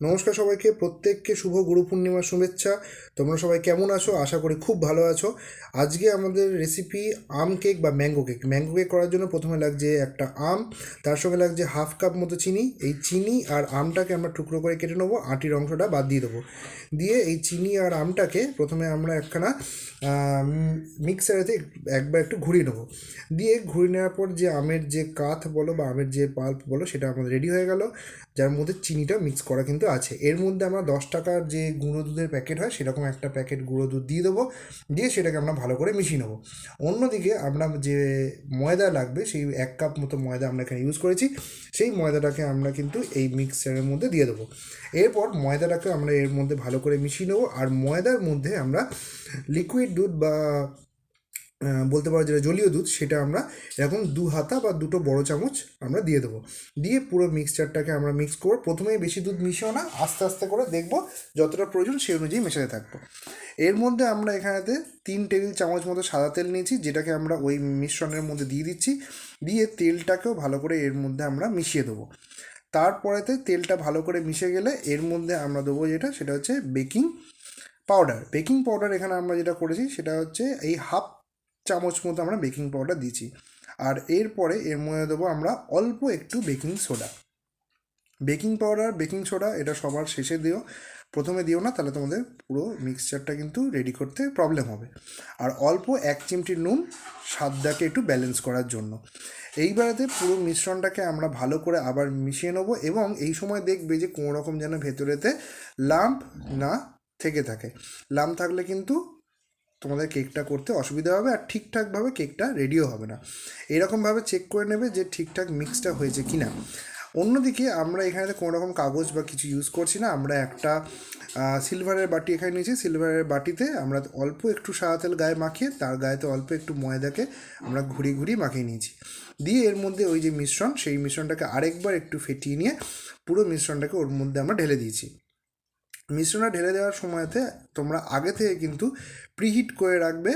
নমস্কার সবাইকে, প্রত্যেককে শুভ গুরু পূর্ণিমার শুভেচ্ছা। তোমরা সবাই কেমন আছো? আশা করি খুব ভালো আছো। আজকে আমাদের রেসিপি আম কেক বা ম্যাঙ্গো কেক ম্যাঙ্গো কেক করার জন্য প্রথমে লাগছে একটা আম, তার সঙ্গে লাগছে হাফ কাপ মতো চিনি। এই চিনি আর আমটাকে আমরা টুকরো করে কেটে নেব, আটির অংশটা বাদ দিয়ে দেবো। দিয়ে এই চিনি আর আমটাকে প্রথমে আমরা একখানা মিক্সারেতে একবার একটু ঘুরিয়ে নেব। দিয়ে ঘুরিয়ে নেওয়ার পর যে আমের যে কাঠ বলো বা আমের যে পাল্প বলো, সেটা আমাদের রেডি হয়ে গেল। যার মধ্যে চিনিটা মিক্স করা কিন্তু আছে। এর মধ্যে আমরা দশ টাকার যে গুঁড়ো দুধের প্যাকেট হয়, সেরকম একটা প্যাকেট গুঁড়ো দুধ দিয়ে দেবো। দিয়ে সেটাকে আমরা ভালো করে মিশিয়ে নেব। অন্যদিকে আমরা যে ময়দা লাগবে, সেই এক কাপ মতো ময়দা আমরা এখানে ইউজ করেছি। সেই ময়দাটাকে আমরা কিন্তু এই মিক্সচারের মধ্যে দিয়ে দেবো। এরপর ময়দাটাকে আমরা এর মধ্যে ভালো করে মিশিয়ে নেব। আর ময়দার মধ্যে আমরা লিকুইড দুধ বা বলতে পারো যেটা জলীয় দুধ, সেটা আমরা এরকম দু হাতা বা দুটো বড় চামচ আমরা দিয়ে দেবো। দিয়ে পুরো মিক্সচারটাকে আমরা মিক্স করব। প্রথমেই বেশি দুধ মিশিও না, আস্তে আস্তে করে দেখব যতটা প্রয়োজন সেই অনুযায়ী মেশাতে থাকব। এর মধ্যে আমরা এখানেতে তিন টেবিল চামচ মতো সাদা তেল নিয়েছি, যেটাকে আমরা ওই মিশ্রণের মধ্যে দিয়ে দিচ্ছি। দিয়ে তেলটাকেও ভালো করে এর মধ্যে আমরা মিশিয়ে দেবো। তারপরেতে তেলটা ভালো করে মিশে গেলে এর মধ্যে আমরা দেবো যেটা, সেটা হচ্ছে বেকিং পাউডার বেকিং পাউডার এখানে আমরা যেটা করেছি, সেটা হচ্ছে এই হাফ চামচ মতো আমরা বেকিং পাউডার দিচ্ছি আর এরপরে এর মধ্যে দেবো আমরা অল্প একটু baking soda. Baking powder, baking soda এটা সবার শেষে দিও। প্রথমে দিও না, তাহলে তোমাদের পুরো মিক্সচারটা কিন্তু রেডি করতে প্রবলেম হবে। আর অল্প এক চিমটি নুন, স্বাদটাকে একটু ব্যালেন্স করার জন্য। এইবারেতে পুরো মিশ্রণটাকে আমরা ভালো করে আবার মিশিয়ে নেব এবং এই সময় দেখবে যে কোনো রকম যেন ভেতরেতে লাম্প না থেকে থাকে। লাম্প থাকলে কিন্তু তোমাদের কেকটা করতে অসুবিধা হবে আর ঠিকঠাকভাবে কেকটা রেডিও হবে না। এরকমভাবে চেক করে নেবে যে ঠিকঠাক মিক্সটা হয়েছে কি না অন্যদিকে আমরা এখানে কোনো রকম কাগজ বা কিছু ইউজ করছি না। আমরা একটা সিলভারের বাটি এখানে নিয়েছি। সিলভারের বাটিতে আমরা অল্প একটু সাদা তেল গায়ে মাখিয়ে, তার গায়েতে অল্প একটু ময়দাকে আমরা ঘুরিয়ে ঘুরিয়ে মাখিয়ে নিয়েছি। দিয়ে এর মধ্যে ওই যে মিশ্রণ, সেই মিশ্রণটাকে আরেকবার একটু ফেটিয়ে নিয়ে পুরো মিশ্রণটাকে ওর মধ্যে আমরা ঢেলে দিয়েছি। মিশ্রণটা ঢেলে দেওয়ার সময়তে তোমরা আগে থেকে কিন্তু প্রিহিট করে রাখবে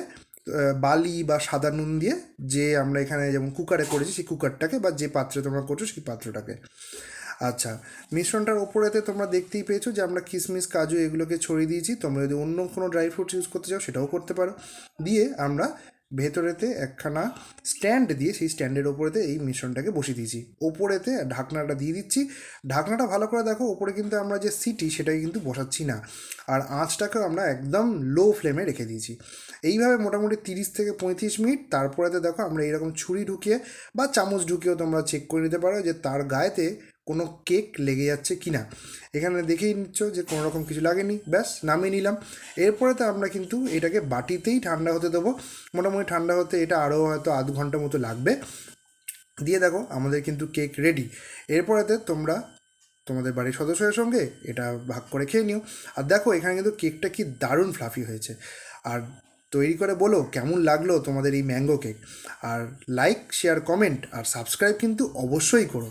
বালি বা সাদা নুন দিয়ে যে আমরা এখানে যেমন কুকারে করেছি সেই কুকারটাকে বা যে পাত্রে তোমরা করছ সেই পাত্রটাকে। আচ্ছা মিশ্রণটার ওপরেতে তোমরা দেখতেই পেয়েছ যে আমরা কিশমিশ কাজু এগুলোকে ছড়িয়ে দিয়েছি। তোমরা যদি অন্য কোনো ড্রাই ফ্রুটস ইউজ করতে চাও সেটাও করতে পারো। দিয়ে আমরা ভেতরেতে একখানা স্ট্যান্ড দিয়ে সেই স্ট্যান্ডের ওপরেতে এই মিশ্রণটাকে বসিয়ে দিয়েছি। ওপরেতে ঢাকনাটা দিয়ে দিচ্ছি। ঢাকনাটা ভালো করে দেখো, ওপরে কিন্তু আমরা যে সিটি সেটাকে কিন্তু বসাচ্ছি না। আর আঁচটাকেও আমরা একদম লো ফ্লেমে রেখে দিয়েছি। এইভাবে মোটামুটি তিরিশ থেকে পঁয়ত্রিশ মিনিট, তারপরেতে দেখো আমরা এরকম ছুরি ঢুকিয়ে বা চামচ ঢুকিয়েও তোমরা চেক করে নিতে পারো যে তার গায়েতে কোনো কেক লেগে যাচ্ছে কি না। এখানে দেখেই নিচ্ছ যে কোনো রকম কিছু লাগেনি। ব্যাস, নামিয়ে নিলাম। এরপরে তো আমরা কিন্তু এটাকে বাটিতেই ঠান্ডা হতে দেবো। মোটামুটি ঠান্ডা হতে এটা আরও হয়তো আধ ঘণ্টা মতো লাগবে। দিয়ে দেখো, আমাদের কিন্তু কেক রেডি এরপরেতে তোমরা তোমাদের বাড়ির সদস্যদের সঙ্গে এটা ভাগ করে খেয়ে নিও। আর দেখো, এখানে কিন্তু কেকটা কি দারুণ ফ্লাফি হয়েছে। আর তৈরি করে বলো, কেমন লাগল তোমাদের এই ম্যাঙ্গো কেক আর লাইক শেয়ার কমেন্ট আর সাবস্ক্রাইব কিন্তু অবশ্যই করো।